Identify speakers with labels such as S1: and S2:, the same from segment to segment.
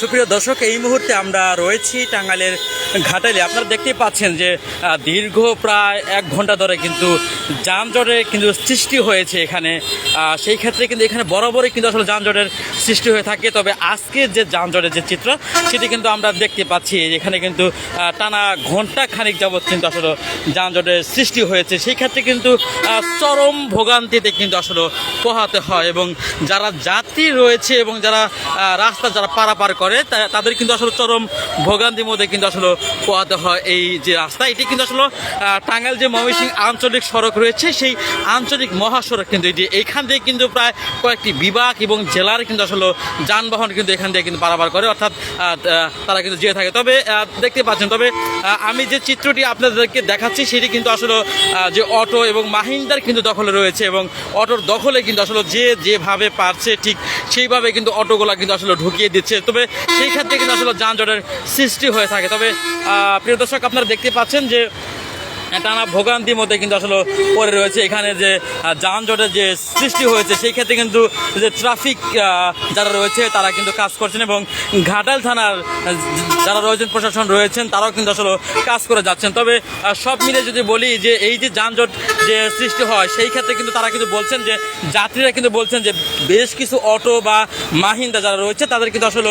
S1: সুপ্রিয় দর্শক, এই মুহূর্তে আমরা রয়েছি টাঙ্গাইলের ঘাটালে। আপনারা দেখতেই পাচ্ছেন যে দীর্ঘ প্রায় এক ঘণ্টা ধরে কিন্তু যানজটের কিন্তু সৃষ্টি হয়েছে এখানে। সেই ক্ষেত্রে কিন্তু এখানে বরাবরই কিন্তু আসলে যানজটের সৃষ্টি হয়ে থাকে। তবে আজকে যে যানজটের যে চিত্র, সেটি কিন্তু আমরা দেখতে পাচ্ছি। এখানে কিন্তু টানা ঘণ্টা খানিক যাবৎ কিন্তু আসলে যানজটের সৃষ্টি হয়েছে। সেই ক্ষেত্রে কিন্তু চরম ভোগান্তিতে কিন্তু আসলে পোহাতে হয় এবং যারা যাত্রী রয়েছে এবং যারা রাস্তা যারা পারাপার করে, তা- তাদের কিন্তু আসলে চরম ভোগান্তির মধ্যে কিন্তু আসলে পোহাতে হয় এই যে রাস্তা। এটি কিন্তু আসলে টাঙ্গাইল যে ময়মনসিংহ আঞ্চলিক সড়ক রয়েছে, সেই আঞ্চলিক মহাসড়ক কিন্তু এটি। এখান থেকে কিন্তু প্রায় কয়েকটি বিভাগ এবং জেলার কিন্তু আসলে যানবাহন কিন্তু এখান থেকে কিন্তু পারাপার করে, অর্থাৎ তারা কিন্তু যেয়ে থাকে। তবে দেখতে পাচ্ছেন, তবে আমি যে চিত্রটি আপনাদেরকে দেখাচ্ছি, সেটি কিন্তু আসলে যে অটো এবং মাহিন্দার কিন্তু দখলে রয়েছে এবং অটোর দখলে কিন্তু আসলে যে যেভাবে পারছে, ঠিক সেইভাবে কিন্তু অটোগুলা কিন্তু আসলে ঢুকিয়ে দিচ্ছে। তবে সেই ক্ষেত্রে কিন্তু আসলে যানজটের সৃষ্টি হয়ে থাকে। তবে প্রিয় দর্শক, আপনারা দেখতে পাচ্ছেন যে টানা ভোগান্তির মধ্যে কিন্তু আসলে পড়ে রয়েছে। এখানে যে যানজটের যে সৃষ্টি হয়েছে, সেই ক্ষেত্রে কিন্তু যে ট্রাফিক যারা রয়েছে, তারা কিন্তু কাজ করছেন এবং ঘাটাল থানার যারা রয়েছেন, প্রশাসন রয়েছেন, তারাও কিন্তু আসলে কাজ করে যাচ্ছেন। তবে সব মিলে যদি বলি যে, এই যে যানজট যে সৃষ্টি হয়, সেই ক্ষেত্রে কিন্তু তারা কিন্তু বলছেন যে, যাত্রীরা কিন্তু বলছেন যে, বেশ কিছু অটো বা মাহিন্দা যারা রয়েছে, তাদের কিন্তু আসলে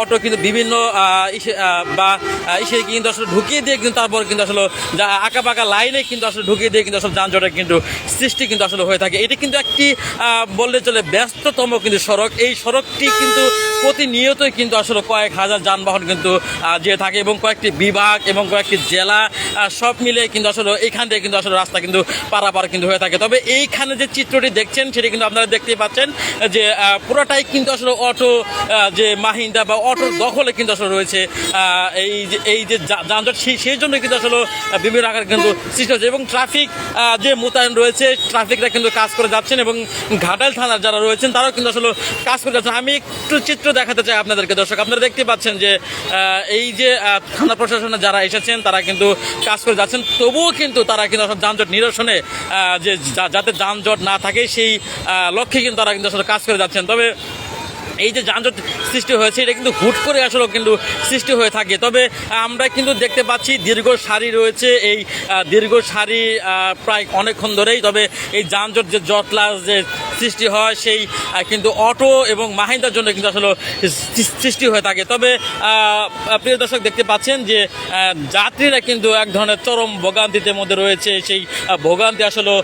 S1: অটো কিন্তু বিভিন্ন বা ইসে কিন্তু আসলে ঢুকিয়ে দিয়ে কিন্তু তারপর কিন্তু আসলে যা আঁকা পাকা লাইনে কিন্তু আসলে ঢুকিয়ে দিয়ে কিন্তু আসলে যানজটের কিন্তু সৃষ্টি কিন্তু আসলে হয়ে থাকে। এটি কিন্তু একটি বললে চলে ব্যস্ততম কিন্তু সড়ক। এই সড়কটি কিন্তু প্রতিনিয়তই কিন্তু আসলে কয়েক হাজার যানবাহন কিন্তু যেয়ে থাকে এবং কয়েকটি বিভাগ এবং কয়েকটি জেলা সব মিলে কিন্তু আসলে এখান থেকে কিন্তু আসলে রাস্তা কিন্তু পারাপার কিন্তু হয়ে থাকে। তবে এইখানে যে চিত্রটি দেখছেন, সেটি কিন্তু আপনারা দেখতেই পাচ্ছেন যে পুরোটাই কিন্তু আসলে অটো যে মাহিন্দা বা অটোর দখলে কিন্তু আসলে রয়েছে এই যে এই যে যানজট, সেই সেই জন্য কিন্তু আসলে বিভিন্ন আকার কিন্তু সৃষ্টি হচ্ছে এবং ট্রাফিক যে মোতায়েন রয়েছে, ট্রাফিকরা কিন্তু কাজ করে যাচ্ছেন এবং ঘাটাল থানার যারা রয়েছেন, তারাও কিন্তু আসলে কাজ করে যাচ্ছেন। আমি একটু চিত্র দেখাতে চাই আপনাদেরকে। দর্শক, আপনারা দেখতে পাচ্ছেন যে এই যে থানা প্রশাসনে যারা এসেছেন, তারা কিন্তু কাজ করে যাচ্ছেন। তবুও কিন্তু তারা কিন্তু আসলে যানজট নিরসনে যে যাতে যানজট না থাকে, সেই লক্ষ্যে কিন্তু তারা কিন্তু আসলে কাজ করে যাচ্ছেন। তবে এই যে যানজট সৃষ্টি হয়েছে, এটা কিন্তু হুট করে আসলে কিন্তু সৃষ্টি হয়ে থাকে। তবে আমরা কিন্তু দেখতে পাচ্ছি দীর্ঘ সারি রয়েছে। এই দীর্ঘ সারি প্রায় অনেকক্ষণ ধরেই, তবে এই যানজট যে জটলা, যে সৃষ্টি হয় সেই কিন্তু অটো এবং মাহিন্দার জন্য কিন্তু আসলে সৃষ্টি হয়ে থাকে। তবে প্রিয় দর্শক দেখতে পাচ্ছেন যে যাত্রীরা কিন্তু এক ধরনের চরম ভোগান্তিতে মধ্যে রয়েছে। সেই ভোগান্তি আসলে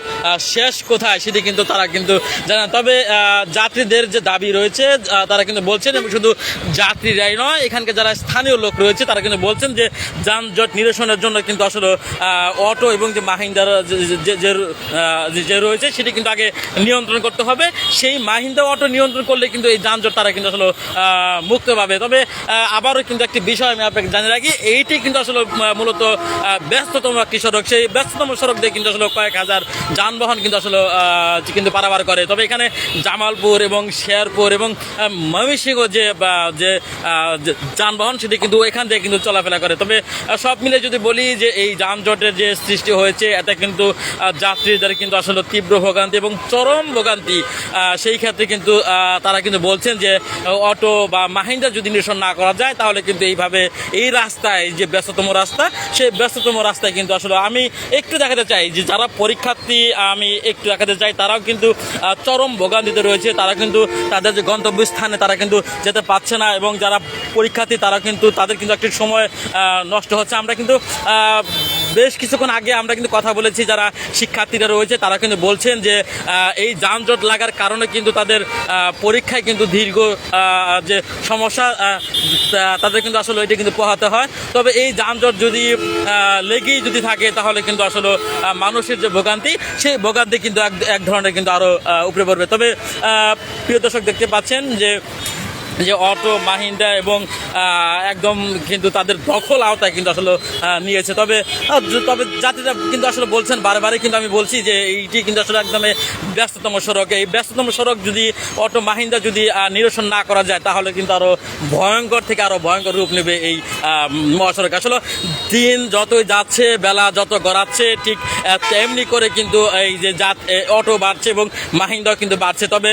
S1: শেষ কোথায় সেটি কিন্তু তারা কিন্তু জানেন। তবে যাত্রীদের যে দাবি রয়েছে তারা কিন্তু বলছেন এবং শুধু যাত্রীরাই নয় এখানকে যারা স্থানীয় লোক রয়েছে, তারা কিন্তু বলছেন যে, যানজট নিরসনের জন্য কিন্তু আসলে অটো এবং যে মাহিন্দার যে- রয়েছে, সেটি কিন্তু আগে নিয়ন্ত্রণ করতে হবে। সেই মাহিন্দা অটো নিয়ন্ত্রণ করলে কিন্তু এই যানজট তারা কিন্তু আসলে মুক্ত পাবে। তবে আবারও কিন্তু একটি বিষয় আমি আপনাকে জানিয়ে রাখি, এইটি কিন্তু আসলে মূলত ব্যস্ততম একটি সড়ক সেই ব্যস্ততম সড়ক দিয়ে কিন্তু আসলে কয়েক হাজার যানবাহন কিন্তু আসলে কিন্তু পারাবার করে। তবে এখানে জামালপুর এবং শেরপুর এবং ময়মনসিংহ যে যে যানবাহন, সেটি কিন্তু এখান থেকে কিন্তু চলাফেরা করে। তবে সব মিলে যদি বলি যে এই যানজটের যে সৃষ্টি হয়েছে এটা কিন্তু যাত্রীদের কিন্তু আসলে তীব্র ভোগান্তি এবং চরম ভোগান্তি আহ, সেই ক্ষেত্রে কিন্তু তারা কিন্তু বলছেন যে অটো বা মাহিন্দা যদি নিরসন না করা যায় তাহলে কিন্তু এইভাবে এই রাস্তায় যে ব্যস্ততম রাস্তা সেই ব্যস্ততম রাস্তায় কিন্তু আসলে আমি একটু দেখাতে চাই যে যারা পরীক্ষার্থী আমি একটু দেখাতে চাই তারাও কিন্তু চরম ভোগান্তিতে রয়েছে। তারা কিন্তু তাদের যে গন্তব্যস্থানে তারা কিন্তু যেতে পারছে না এবং যারা পরীক্ষার্থী তারা কিন্তু তাদের কিন্তু একটি সময় নষ্ট হচ্ছে। আমরা কিন্তু বেশ কিছুক্ষণ আগে আমরা কিন্তু কথা বলেছি, যারা শিক্ষার্থীরা রয়েছে, তারা কিন্তু বলছেন যে এই যানজট লাগার কারণে কিন্তু তাদের পরীক্ষায় কিন্তু দীর্ঘ যে সমস্যা তাদের কিন্তু আসলে এটা কিন্তু পোহাতে হয়। তবে এই যানজট যদি লেগেই যদি থাকে, তাহলে কিন্তু আসলে মানুষের যে ভোগান্তি, সেই ভোগান্তি কিন্তু এক ধরনের কিন্তু আরও উপরে পড়বে। তবে প্রিয় দর্শক দেখতে পাচ্ছেন যে যে অটো মাহিন্দা এবং একদম কিন্তু তাদের দখল আওতায় কিন্তু আসলে নিয়েছে। তবে তবে যাত্রীরা কিন্তু আসলে বলছেন, বারবারই কিন্তু আমি বলছি যে এইটি কিন্তু আসলে একদমই ব্যস্ততম সড়ক। এই ব্যস্ততম সড়ক যদি অটো মাহিন্দা যদি নিরসন না করা যায়, তাহলে কিন্তু আরও ভয়ঙ্কর থেকে আরও ভয়ঙ্কর রূপ নেবে এই মহাসড়ক। আসলে দিন যতই যাচ্ছে, বেলা যত গড়াচ্ছে, ঠিক তেমনি করে কিন্তু এই যে যাত অটো বাড়ছে এবং মাহিন্দাও কিন্তু বাড়ছে। তবে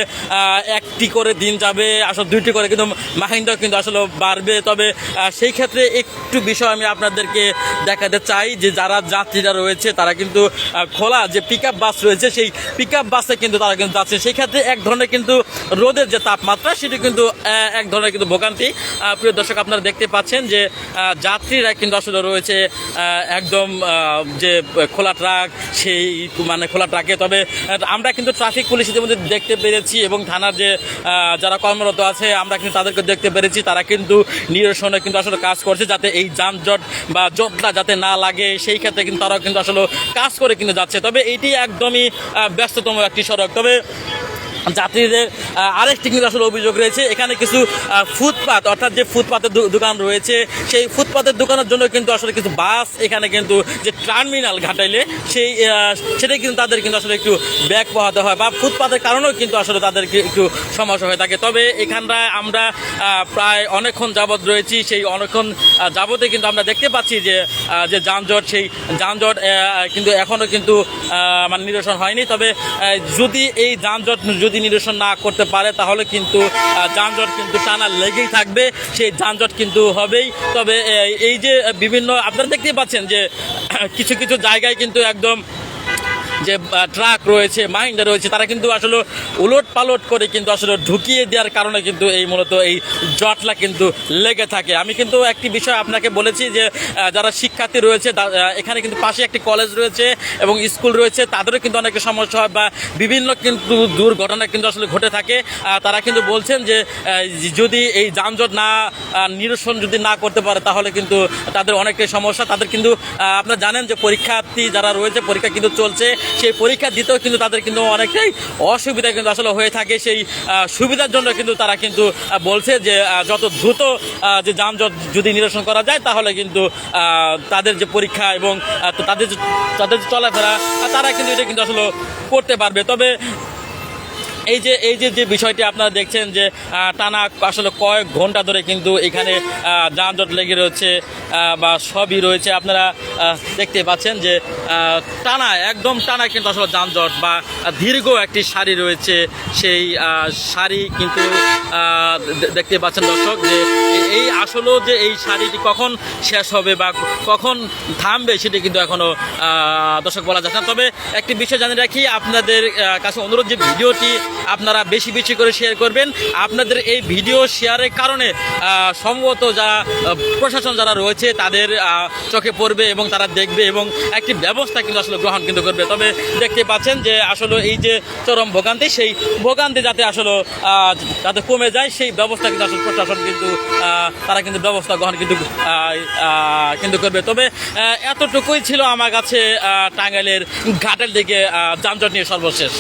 S1: একটি করে দিন যাবে, আসলে দুইটি করে কিন্তু মাহিন্দাও কিন্তু আসলে বাড়বে। তবে সেই ক্ষেত্রে একটু বিষয় আমি আপনাদেরকে দেখাতে চাই যে যারা যাত্রীরা রয়েছে, তারা কিন্তু খোলা যে পিক বাস রয়েছে, সেই পিক বাসে কিন্তু তারা কিন্তু যাচ্ছে। সেই ক্ষেত্রে এক ধরনের কিন্তু রোদের যে তাপমাত্রা, সেটি কিন্তু এক ধরনের কিন্তু ভোগান্তি। প্রিয় দর্শক, আপনারা দেখতে পাচ্ছেন যে যাত্রীরা কিন্তু আসলে রয়েছে একদম যে খোলা ট্রাক, সেই মানে খোলা ট্রাকে। তবে আমরা কিন্তু ট্রাফিক পুলিশ ইতিমধ্যে দেখতে পেরেছি এবং থানার যে যারা কর্মরত আছে, আমরা কিন্তু তাদেরকে দেখতে পেরেছি। তারা কিন্তু নিরসনে কিন্তু আসলে কাজ করছে যাতে এই যানজট বা জটটা যাতে না লাগে। সেই ক্ষেত্রে কিন্তু তারাও কিন্তু আসলে কাজ করে কিন্তু যাচ্ছে। তবে এটি একদমই ব্যস্ততম একটি সড়ক। তবে যাত্রীদের আরেকটি কিন্তু আসলে অভিযোগ রয়েছে। এখানে কিছু ফুটপাত, অর্থাৎ যে ফুটপাতের দোকান রয়েছে, সেই ফুটপাতের দোকানের জন্য কিন্তু আসলে কিছু বাস এখানে কিন্তু যে টার্মিনাল ঘাটাইলে সেই সেটাই কিন্তু তাদের কিন্তু আসলে একটু ব্যাগ পোহাতে হয় বা ফুটপাতের কারণেও কিন্তু আসলে তাদেরকে একটু সমস্যা হয়ে থাকে। তবে এখানটায় আমরা প্রায় অনেকক্ষণ যাবৎ রয়েছি, সেই অনেকক্ষণ যাবতে কিন্তু আমরা দেখতে পাচ্ছি যে যে যানজট, সেই যানজট কিন্তু এখনও কিন্তু মানে নিরসন হয়নি। তবে যদি এই যানজট যদি নিরসন না করতে পারে, তাহলে কিন্তু যানজট কিন্তু টানা লেগেই থাকবে। সেই যানজট কিন্তু হবেই। তবে এই যে বিভিন্ন আপনারা দেখতেই পাচ্ছেন যে কিছু কিছু জায়গায় কিন্তু একদম যে ট্রাক রয়েছে মাহিন্দা রয়েছে, তারা কিন্তু আসলে উলট পালট করে কিন্তু আসলে ঢুকিয়ে দেওয়ার কারণে কিন্তু এই মূলত এই জটলা কিন্তু লেগে থাকে। আমি কিন্তু একটি বিষয় আপনাকে বলেছি যে যারা শিক্ষার্থী রয়েছে এখানে কিন্তু পাশে একটি কলেজ রয়েছে এবং স্কুল রয়েছে, তাদেরও কিন্তু অনেক সমস্যা হয় বা বিভিন্ন কিন্তু দুর্ঘটনা কিন্তু আসলে ঘটে থাকে। তারা কিন্তু বলছেন যে যদি এই যানজট না নিরসন যদি না করতে পারে, তাহলে কিন্তু তাদের অনেকটাই সমস্যা। তাদের কিন্তু আপনারা জানেন যে পরীক্ষার্থী যারা রয়েছে, পরীক্ষা কিন্তু চলছে। সেই পরীক্ষা দিতেও কিন্তু তাদের কিন্তু অনেকটাই অসুবিধা কিন্তু আসলে হয়ে থাকে। সেই সুবিধার জন্য কিন্তু তারা কিন্তু বলছে যে যত দ্রুত যে যানজট যদি নিরসন করা যায়, তাহলে কিন্তু তাদের যে পরীক্ষা এবং তাদের তাদের যে চলাফেরা তারা কিন্তু এটা কিন্তু আসলে করতে পারবে। তবে এই যে এই যে যে বিষয়টি আপনারা দেখছেন যে টানা আসলে কয়েক ঘণ্টা ধরে কিন্তু এখানে যানজট লেগে রয়েছে বা সবই রয়েছে। আপনারা দেখতে পাচ্ছেন যে টানা একদম টানা কিন্তু আসলে যানজট বা দীর্ঘ একটি শাড়ি রয়েছে। সেই শাড়ি কিন্তু দেখতে পাচ্ছেন দর্শক যে, এই আসলেও যে এই শাড়িটি কখন শেষ হবে বা কখন থামবে সেটি কিন্তু এখনও দর্শক বলা যাচ্ছে না। তবে একটি বিষয় জানিয়ে রাখি, আপনাদের কাছে অনুরোধ যে ভিডিওটি আপনারা বেশি বেশি করে শেয়ার করবেন। আপনাদের এই ভিডিও শেয়ারের কারণে সম্ভবত যারা প্রশাসন যারা রয়েছে, তাদের চোখে পড়বে এবং তারা দেখবে এবং একটি ব্যবস্থা কিন্তু আসলে গ্রহণ কিন্তু করবে। তবে দেখতে পাচ্ছেন যে আসলে এই যে চরম ভোগান্তি, সেই ভোগান্তি যাতে আসলে যাতে কমে যায়, সেই ব্যবস্থা কিন্তু আসলে প্রশাসন কিন্তু তারা কিন্তু ব্যবস্থা গ্রহণ কিন্তু কিন্তু করবে। তবে এতটুকুই ছিল আমার কাছে টাঙ্গাইলের ঘাটের দিকে যানজট নিয়ে সর্বশেষ।